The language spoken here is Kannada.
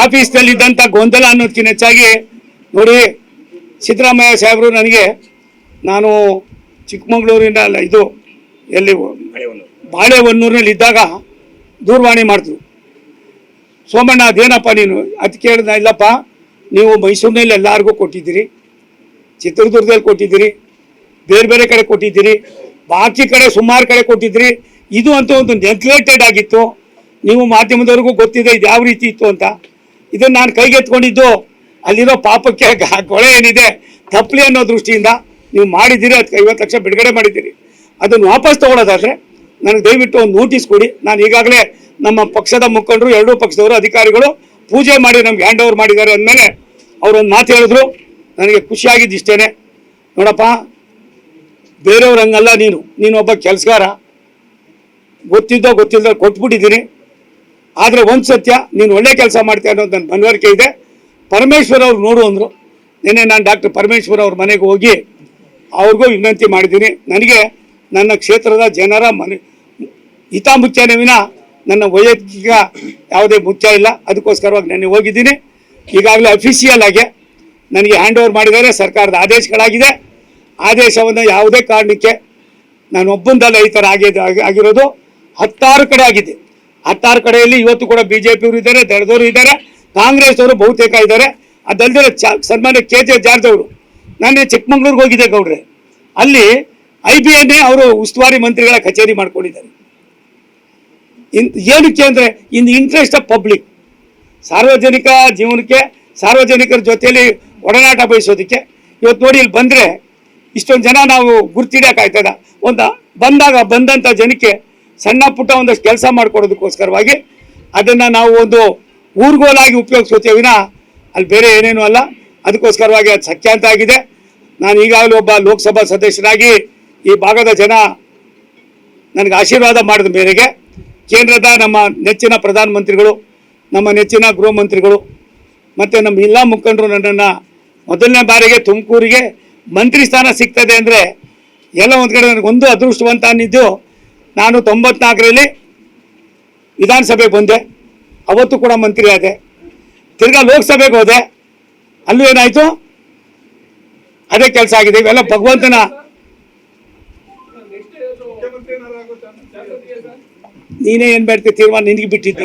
ಆಫೀಸ್ನಲ್ಲಿ ಇದ್ದಂತ ಗೊಂದಲ ಅನ್ನೋದಕ್ಕಿಂತ ಹೆಚ್ಚಾಗಿ ನೋಡಿ, ಸಿದ್ದರಾಮಯ್ಯ ಸಾಹೇಬರು ನನಗೆ ನಾನು ಚಿಕ್ಕಮಗಳೂರಿನ ಇದು ಎಲ್ಲಿ, ಬಾಳೆಹೊನ್ನೂರಿನಲ್ಲಿ ಇದ್ದಾಗ ದೂರವಾಣಿ ಮಾಡಿದ್ರು ಸೋಮಣ್ಣ, ಅದೇನಪ್ಪ ನೀನು? ಅದು ಕೇಳಿದ ಇಲ್ಲಪ್ಪ, ನೀವು ಮೈಸೂರಿನಲ್ಲಿ ಎಲ್ಲರಿಗೂ ಕೊಟ್ಟಿದ್ದೀರಿ, ಚಿತ್ರದುರ್ಗದಲ್ಲಿ ಕೊಟ್ಟಿದ್ದೀರಿ, ಬೇರೆ ಬೇರೆ ಕಡೆ ಕೊಟ್ಟಿದ್ದೀರಿ, ಬಾಕಿ ಕಡೆ ಸುಮಾರು ಕಡೆ ಕೊಟ್ಟಿದ್ದೀರಿ ಇದು ಅಂತ ಒಂದು ನೆಗ್ಲೆಕ್ಟೆಡ್ ಆಗಿತ್ತು. ನೀವು ಮಾಧ್ಯಮದವ್ರಿಗೂ ಗೊತ್ತಿದೆ ಇದು ಯಾವ ರೀತಿ ಇತ್ತು ಅಂತ. ಇದನ್ನು ನಾನು ಕೈಗೆತ್ಕೊಂಡಿದ್ದು ಅಲ್ಲಿರೋ ಪಾಪಕ್ಕೆ ಕೊಳೆ ಏನಿದೆ ತಪ್ಪಲಿ ಅನ್ನೋ ದೃಷ್ಟಿಯಿಂದ ನೀವು ಮಾಡಿದ್ದೀರಿ, ಅದಕ್ಕೆ ಐವತ್ತು ಲಕ್ಷ ಬಿಡುಗಡೆ ಮಾಡಿದ್ದೀರಿ. ಅದನ್ನು ವಾಪಸ್ ತಗೊಳ್ಳೋದಾದರೆ ನನಗೆ ದಯವಿಟ್ಟು ಒಂದು ನೋಟಿಸ್ ಕೊಡಿ. ನಾನು ಈಗಾಗಲೇ ನಮ್ಮ ಪಕ್ಷದ ಮುಖಂಡರು, ಎರಡೂ ಪಕ್ಷದವರು, ಅಧಿಕಾರಿಗಳು ಪೂಜೆ ಮಾಡಿ ನಮ್ಗೆ ಹ್ಯಾಂಡ್ ಓವರ್ ಮಾಡಿದ್ದಾರೆ ಅಂದಮೇಲೆ ಅವರೊಂದು ಮಾತು ಹೇಳಿದ್ರು. ನನಗೆ ಖುಷಿಯಾಗಿದ್ದು ಇಷ್ಟೇನೆ. ನೋಡಪ್ಪ, ಬೇರೆಯವ್ರು ಹಂಗಲ್ಲ ನೀನು. ನೀನು ಒಬ್ಬ ಕೆಲಸಗಾರ. ಗೊತ್ತಿದ್ದೋ ಗೊತ್ತಿಲ್ಲದ ಕೊಟ್ಬಿಟ್ಟಿದ್ದೀನಿ. ಆದರೆ ಒಂದು ಸತ್ಯ, ನೀನು ಒಳ್ಳೆ ಕೆಲಸ ಮಾಡ್ತೀಯ ಅನ್ನೋದು ನನ್ನ ಮನವರಿಕೆ ಇದೆ. ಪರಮೇಶ್ವರ್ ಅವ್ರು ನೋಡು ಅಂದರು. ನಿನ್ನೆ ನಾನು ಡಾಕ್ಟರ್ ಪರಮೇಶ್ವರ್ ಅವ್ರ ಮನೆಗೆ ಹೋಗಿ ಅವ್ರಿಗೂ ವಿನಂತಿ ಮಾಡಿದ್ದೀನಿ. ನನಗೆ ನನ್ನ ಕ್ಷೇತ್ರದ ಜನರ ಮನೆ ಹಿತ ವಿನ ನನ್ನ ವೈಯಕ್ತಿಕ ಯಾವುದೇ ಮುಖ್ಯ ಇಲ್ಲ. ಅದಕ್ಕೋಸ್ಕರವಾಗಿ ನಾನು ಹೋಗಿದ್ದೀನಿ. ಈಗಾಗಲೇ ಅಫಿಷಿಯಲ್ ಆಗಿ ನನಗೆ ಹ್ಯಾಂಡ್ ಓವರ್ ಮಾಡಿದ್ದಾರೆ. ಸರ್ಕಾರದ ಆದೇಶಗಳಾಗಿದೆ. ಆದೇಶವನ್ನು ಯಾವುದೇ ಕಾರಣಕ್ಕೆ ನಾನು ಒಬ್ಬಂದಲ್ಲ ಈ ಥರ ಆಗಿದೆ ಆಗಿ- ಆಗಿರೋದು ಹತ್ತಾರು ಕಡೆ ಆಗಿದೆ. ಹತ್ತಾರು ಕಡೆಯಲ್ಲಿ ಇವತ್ತು ಕೂಡ ಬಿ ಜೆ ಪಿಯವರು ಇದ್ದಾರೆ, ದಳದವರು ಇದ್ದಾರೆ ಕಾಂಗ್ರೆಸ್ ಅವರು ಬಹುತೇಕ ಇದ್ದಾರೆ. ಅದಲ್ಲದೆ ಸನ್ಮಾನ್ಯ ಕೆ ಜೆ ಜಾರ್ಜ್ ಅವರು. ನಾನೇ ಚಿಕ್ಕಮಂಗ್ಳೂರಿಗೆ ಹೋಗಿದ್ದೆ ಗೌಡ್ರೆ. ಅಲ್ಲಿ ಐ ಬಿ ಎನ್ ಅವರು ಉಸ್ತುವಾರಿ ಮಂತ್ರಿಗಳ ಕಚೇರಿ ಮಾಡ್ಕೊಂಡಿದ್ದಾರೆ. ಇನ್, ಏನಕ್ಕೆ ಅಂದರೆ, ಇನ್ ಇಂಟ್ರೆಸ್ಟ್ ಆಫ್ ಪಬ್ಲಿಕ್ ಸಾರ್ವಜನಿಕ ಜೀವನಕ್ಕೆ, ಸಾರ್ವಜನಿಕರ ಜೊತೆಯಲ್ಲಿ ಒಡನಾಟ ಬಯಸೋದಕ್ಕೆ. ಇವತ್ತು ನೋಡಿ ಇಲ್ಲಿ ಬಂದರೆ, ಇಷ್ಟೊಂದು ಜನ ನಾವು ಗುರ್ತಿಡಕ್ಕಾಯ್ತದ ಒಂದು ಬಂದಾಗ ಬಂದಂಥ ಜನಕ್ಕೆ ಸಣ್ಣ ಪುಟ್ಟ ಒಂದಷ್ಟು ಕೆಲಸ ಮಾಡಿಕೊಡೋದಕ್ಕೋಸ್ಕರವಾಗಿ ಅದನ್ನು ನಾವು ಒಂದು ಊರ್ಗೋಲಾಗಿ ಉಪಯೋಗಿಸ್ಕೋತೀವಿ ವಿನ ಅಲ್ಲಿ ಬೇರೆ ಏನೇನೂ ಅಲ್ಲ. ಅದಕ್ಕೋಸ್ಕರವಾಗಿ ಅದು ಸಖ್ಯಾಂತ ಆಗಿದೆ. ನಾನು ಈಗಾಗಲೇ ಒಬ್ಬ ಲೋಕಸಭಾ ಸದಸ್ಯನಾಗಿ ಈ ಭಾಗದ ಜನ ನನಗೆ ಆಶೀರ್ವಾದ ಮಾಡಿದ ಮೇರೆಗೆ ಕೇಂದ್ರದ ನಮ್ಮ ನೆಚ್ಚಿನ ಪ್ರಧಾನಮಂತ್ರಿಗಳು, ನಮ್ಮ ನೆಚ್ಚಿನ ಗೃಹ ಮಂತ್ರಿಗಳು ಮತ್ತು ನಮ್ಮ ಎಲ್ಲ ಮುಖಂಡರು ನನ್ನನ್ನು ಮೊದಲನೇ ಬಾರಿಗೆ ತುಮಕೂರಿಗೆ ಮಂತ್ರಿ ಸ್ಥಾನ ಸಿಗ್ತದೆ ಅಂದರೆ ಎಲ್ಲ ಒಂದು ಕಡೆ ನನಗೊಂದು ಅದೃಷ್ಟವಂತ ಅನ್ನಿದ್ದು ನಾನು ತೊಂಬತ್ನಾಲ್ಕರಲ್ಲಿ ವಿಧಾನಸಭೆಗೆ ಬಂದೆ. ಅವತ್ತು ಕೂಡ ಮಂತ್ರಿ ಆದೆ. ತಿರ್ಗಾ ಲೋಕಸಭೆಗೆ ಹೋದೆ. ಅಲ್ಲೂ ಏನಾಯಿತು? ಅದೇ ಕೆಲಸ ಆಗಿದೆ. ಇವೆಲ್ಲ ಭಗವಂತನ ನೀನೇ ಏನು ಬೇಡ್ತೀವಿ ತೀರ್ಮಾನ ನಿನಗೆ ಬಿಟ್ಟಿದ್ದು